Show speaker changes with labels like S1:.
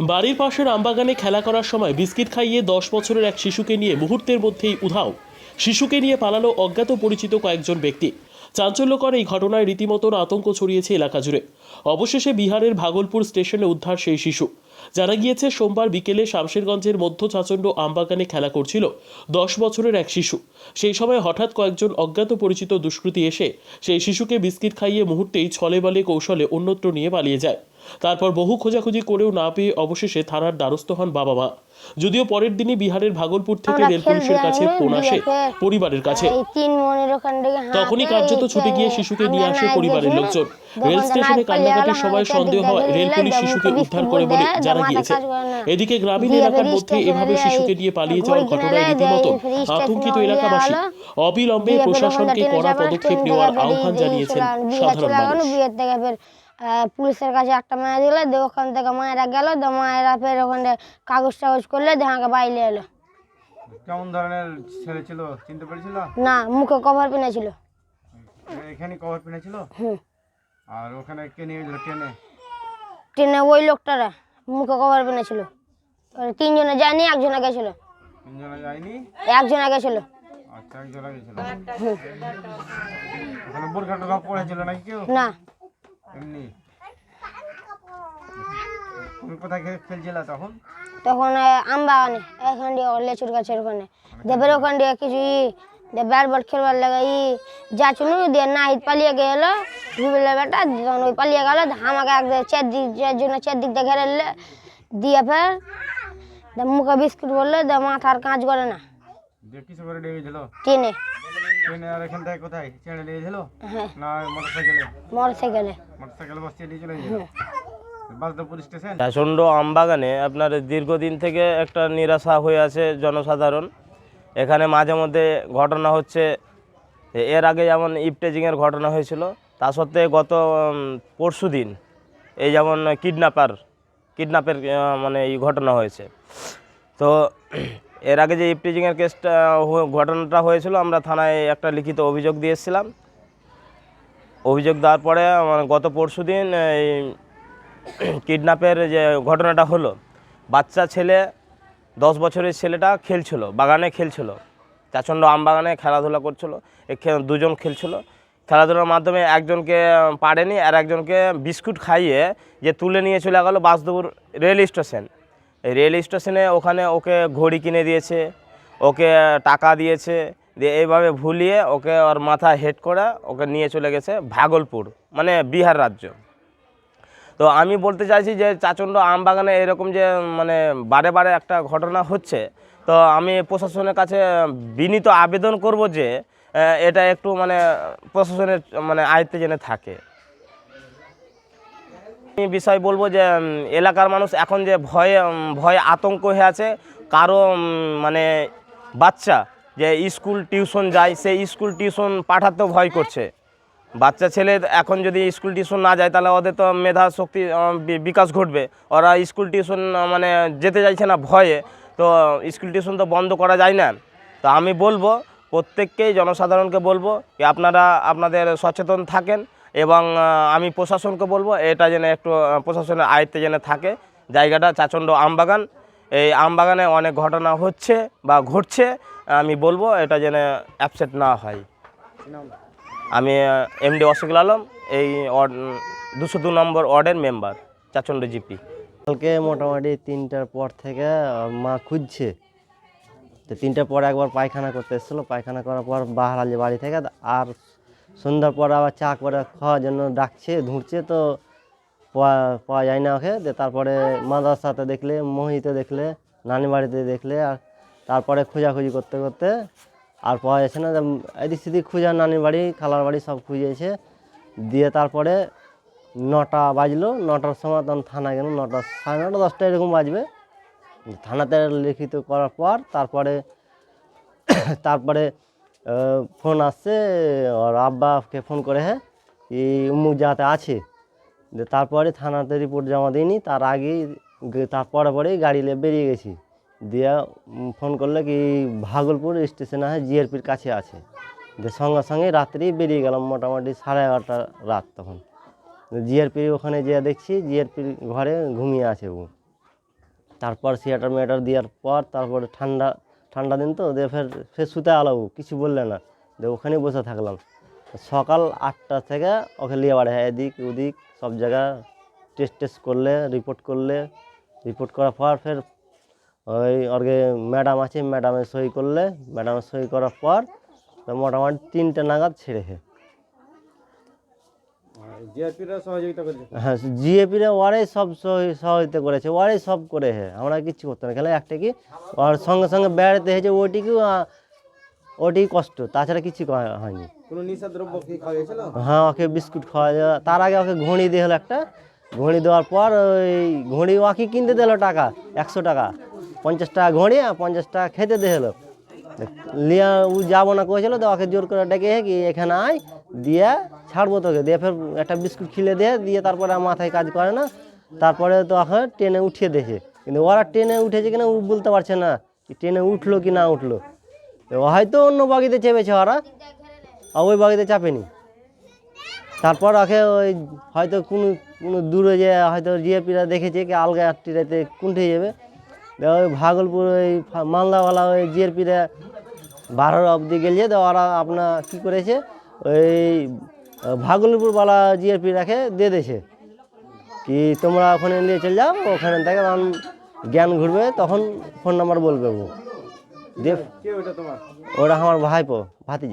S1: বাড়ির পাশের আমবাগানে খেলা করার সময় বিস্কিট খাইয়ে দশ বছরের এক শিশুকে নিয়ে মুহূর্তের মধ্যেই উধাও। শিশুকে নিয়ে পালালো অজ্ঞাত পরিচিত কয়েকজন ব্যক্তি। চাঞ্চল্যকর এই ঘটনায় রীতিমতন আতঙ্ক ছড়িয়েছে এলাকা জুড়ে। অবশেষে বিহারের ভাগলপুর স্টেশনে উদ্ধার সেই শিশু। জানা গিয়েছে, সোমবার বিকেলে শামশেরগঞ্জের মধ্য চাচণ্ড আমবাগানে খেলা করছিল দশ বছরের এক শিশু। সেই সময় হঠাৎ কয়েকজন অজ্ঞাত পরিচিত দুষ্কৃতী এসে সেই শিশুকে বিস্কিট খাইয়ে মুহূর্তেই ছলে বলে কৌশলে অন্যত্র নিয়ে পালিয়ে যায়। তারপর বহু খোঁজাখুঁজি করেও না পেয়ে অবশেষে থানার দ্বারস্থ হন বাবা মা যদিও পরের দিনই বিহারের ভাগলপুর থেকে রেল পুলিশের কাছে ফোন আসে পরিবারের কাছে। তখনই কার্যত ছুটে গিয়ে শিশুকে নিয়ে আসে পরিবারের লোকজন। রেল স্টেশনে কান্নাকাটির সময় সন্দেহ
S2: গেলে
S1: রেল পুলিশ শিশুকে উদ্ধার করে বলে
S2: বলে,
S1: জানা গিয়েছে। এদিকে গ্রামীণ এলাকার মধ্যে এভাবে শিশুকে নিয়ে পালিয়ে যাওয়ার ঘটনায়
S2: স্টেশনে
S1: আতঙ্কিত এলাকাবাসী অবিলম্বে প্রশাসনকে কড়া পদক্ষেপ নেওয়ার আহ্বান জানিয়েছেন সাধারণ মানুষ।
S2: পুলিশের কাছে একটা মায়া দিলে দিয়ে ওখান থেকে মায়েরা গেল দিয়ে মায়েরা ফের ওখানে কাগজ টাগজ করলে দিয়ে আমাকে বাইরে এলো।
S3: কেমন ধরনের ছেলে ছিল? চিনতে পেরেছিল?
S2: না মুখে কভার পিনেছিল
S3: এখানে কভার
S2: হুম।
S3: আর ওখানে কে নিয়ে গেছিল ট্রেনে
S2: ট্রেনে ওই লোকটারা মুখে কভার পিনেছিল তিনজনে যায়নি একজনে গেছিল।
S3: তিনজনে যায়নি?
S2: একজনে গেছিল।
S3: আচ্ছা একজনে গেছিল। ওখানে বোরখা টোকা পড়েছিল নাকি কেউ?
S2: না।
S3: এমনি। তুমি কোথায় খেলছিলে তখন?
S2: তখন আম বাগানে এখান দিয়ে লেচুর গাছের ওখানে। দেবের ওখান দিয়ে কিছু ই ব্যাট বল খেলবার লাগে ই যা চুনু দিয়ে নাহিদ পালিয়ে গেল ভুবেলের বেটা যখন ওই পালিয়ে গেল আমাকে এক চার দিক যার জন্য চার দিক দিয়ে ঘেরে নিলে দিয়ে ফের মুখে বিস্কুট বললে দিয়ে মাথার কাজ করে না।
S3: যে
S2: ট্রেনে
S3: ট্রেনে আর এখান থেকে কোথায়? ছেড়ে নিয়ে গেছিল
S2: হ্যাঁ।
S3: না মোটর সাইকেলে
S2: মোটর সাইকেলে
S3: মোটর সাইকেলে বসিয়ে নিয়ে চলে গেছিল বাসদা পুলিশ স্টেশন?
S4: চাষণ্ড আমবাগানে আপনার দীর্ঘদিন থেকে একটা নিরাশা হয়ে আছে জনসাধারণ। এখানে মাঝে মধ্যে ঘটনা হচ্ছে এর আগে যেমন ইপটেজিংয়ের ঘটনা হয়েছিল তা সত্ত্বে গত পরশু দিন এই যেমন কিডন্যাপার কিডন্যাপের মানে এই ঘটনা হয়েছে। তো এর আগে যে ইপটেজিংয়ের কেসটা ঘটনাটা হয়েছিল, আমরা থানায় একটা লিখিত অভিযোগ দিয়ে এসেছিলাম। অভিযোগ দেওয়ার পরে মানে গত পরশু দিন এই কিডন্যাপের যে ঘটনাটা হলো, বাচ্চা ছেলে, দশ বছরের ছেলেটা খেলছিল, বাগানে খেলছিল, চাচণ্ড আম বাগানে খেলাধুলা করছিল দুজন খেলছিল। খেলাধুলার মাধ্যমে একজনকে পারেনি, আর একজনকে বিস্কুট খাইয়ে যে তুলে নিয়ে চলে গেলো বাসদপুর রেল স্টেশন। রেল স্টেশনে ওখানে ওকে ঘড়ি কিনে দিয়েছে, ওকে টাকা দিয়েছে, দিয়ে এইভাবে ভুলিয়ে ওকে ওর মাথা হেড করে ওকে নিয়ে চলে গেছে ভাগলপুর মানে বিহার রাজ্য। তো আমি বলতে চাইছি যে চাচণ্ড আম বাগানে এরকম যে মানে বারে বারে একটা ঘটনা হচ্ছে, তো আমি প্রশাসনের কাছে বিনীত আবেদন করব যে এটা একটু মানে প্রশাসনের মানে আয়ত্তে যেন থাকে। আমি বিষয় বলব যে এলাকার মানুষ এখন যে ভয়ে ভয়ে আতঙ্ক হয়ে আছে, কারও মানে বাচ্চা যে স্কুল টিউশন যায় সেই স্কুল টিউশন পাঠাতেও ভয় করছে। বাচ্চা ছেলে এখন যদি স্কুল টিউশন না যায়, তাহলে ওদের তো মেধা শক্তি বিকাশ ঘটবে। ওরা স্কুল টিউশন মানে যেতে চাইছে না ভয়ে, তো, স্কুল টিউশন তো বন্ধ করা যায় না। তো আমি বলব, প্রত্যেককেই জনসাধারণকে বলব, যে আপনারা, আপনাদের সচেতন থাকেন। এবং আমি প্রশাসনকে বলব এটা যেন একটু প্রশাসনের আয়ত্তে যেন থাকে। জায়গাটা চাচণ্ড আমবাগান। এই আমবাগানে অনেক ঘটনা হচ্ছে বা ঘটছে, আমি বলব এটা যেন অ্যাপসেট না হয়। আমি এমডি অশোকুল আলম এই দুশো দু নম্বর ওয়ার্ডের মেম্বার, চাচণ্ড জিপি।
S5: কালকে মোটামুটি তিনটার পর থেকে মা খুঁজছে। তো তিনটার পর একবার পায়খানা করতে এসেছিল। পায়খানা করার পর বাহারাল বাড়ি থেকে আর সন্ধ্যার পর আবার চা করে খাওয়ার জন্য ডাকছে ধুঁড়ছে তো পাওয়া পাওয়া যায় না ওকে। তারপরে মাদ্রাসাতে দেখলে মোহিতে দেখলে, নানি বাড়িতে দেখলে, আর তারপরে খোঁজাখুঁজি করতে করতে আর পাওয়া যাচ্ছে না। এদিক সেদিক খুঁজা নানির বাড়ি, খালার বাড়ি সব খুঁজেছে। দিয়ে তারপরে নটা বাজলো, নটার সময় তখন থানা গেল, নটা, সাড়ে নটা, দশটা এরকম বাজবে। থানাতে লিখিত করার পর তারপরে তারপরে ফোন আসছে ওর আব্বাকে ফোন করে হ্যাঁ এই উমুক যাতে আছে। তারপরে থানাতে রিপোর্ট জমা দিইনি তার আগেই তারপরে পরেই গাড়ি নিয়ে বেরিয়ে গেছি। দিয়ে ফোন করলে কি ভাগলপুর স্টেশনে আছে জিআরপির কাছে আছে। দিয়ে সঙ্গে সঙ্গে রাত্রেই বেরিয়ে গেলাম, মোটামুটি সাড়ে এগারোটা রাত তখন। জিআরপির ওখানে যেয়ে দেখছি, জিআরপির ঘরে ঘুমিয়ে আছে ও। তারপর সিয়াটার মিয়াটার দেওয়ার পর, তারপরে ঠান্ডা ঠান্ডা দিন তো, দিয়ে ফের ফের শুতে আলাবো কিছু বললে না। দিয়ে ওখানেই বসে থাকলাম। সকাল আটটা থেকে ওকে নিয়ে বাড়ি হ্যাঁ এদিক ওদিক, সব জায়গা টেস্ট টেস্ট করলে রিপোর্ট করলে। রিপোর্ট করার পর ফের ওই ওরকে ম্যাডাম আছে ম্যাডামে সই করলে। ম্যাডামে সই করার পর মোটামুটি তিনটে নাগাদ ছেড়েছে
S3: জিআরপিরা সহযোগিতা করেছে?
S5: হ্যাঁ জিএপিরা ওরাই সব সহ- সহযোগিতা করেছে ওরাই সব করে হ্যাঁ আমরা কিচ্ছু করতে না খেলে একটা কি ওর সঙ্গে সঙ্গে বেড়াতে হয়েছে ওটিকেও ওটি কষ্ট তাছাড়া কিছু হয়নি।
S3: কোনো কি
S5: হ্যাঁ ওকে বিস্কুট খাওয়া তার আগে ওকে ঘড়ি দিয়ে হলো একটা ঘড়ি দেওয়ার পর ওই ঘড়ি ওকে কিনতে দিলো টাকা একশো টাকা পঞ্চাশ টাকা ঘড়ি আর পঞ্চাশ টাকা খেতে দিয়ে হলো। লিয়া ও যাব না কয়েছিল তো ওকে জোর করে ডেকে কি এখানে আয় দিয়ে ছাড়বো তোকে, দিয়ে ফের একটা বিস্কুট খিলে দিয়ে দিয়ে তারপরে মাথায় কাজ করে না। তারপরে তো ওকে ট্রেনে উঠিয়ে দেখে। কিন্তু ওরা ট্রেনে উঠেছে কিনা বলতে পারছে না ট্রেনে উঠল কি না উঠল। হয়তো অন্য বাগিতে চেপেছে ওরা, আর ওই বাগিতে চাপেনি। তারপর ওকে ওই হয়তো কোনো কোনো দূরে যে হয়তো জিএপিরা দেখেছে কি আলগা টিরাতে কুণ্ঠে যাবে। ওই ভাগলপুর ওই মালদাওয়ালা ওই জিএপিরা বারো অবধি গেলে তো ওরা আপনার কী করেছে, ওই ভাগলপুরওয়ালা জিআরপি রাখে দিয়ে দিয়েছে। কি তোমরা ওখানে নিয়ে চলে যাও ওখানে থেকে তখন জ্ঞান ঘুরবে তখন ফোন নাম্বার বলবে ও।
S3: দেব ওটা
S5: ওরা আমার ভাইপো ভাতিজি।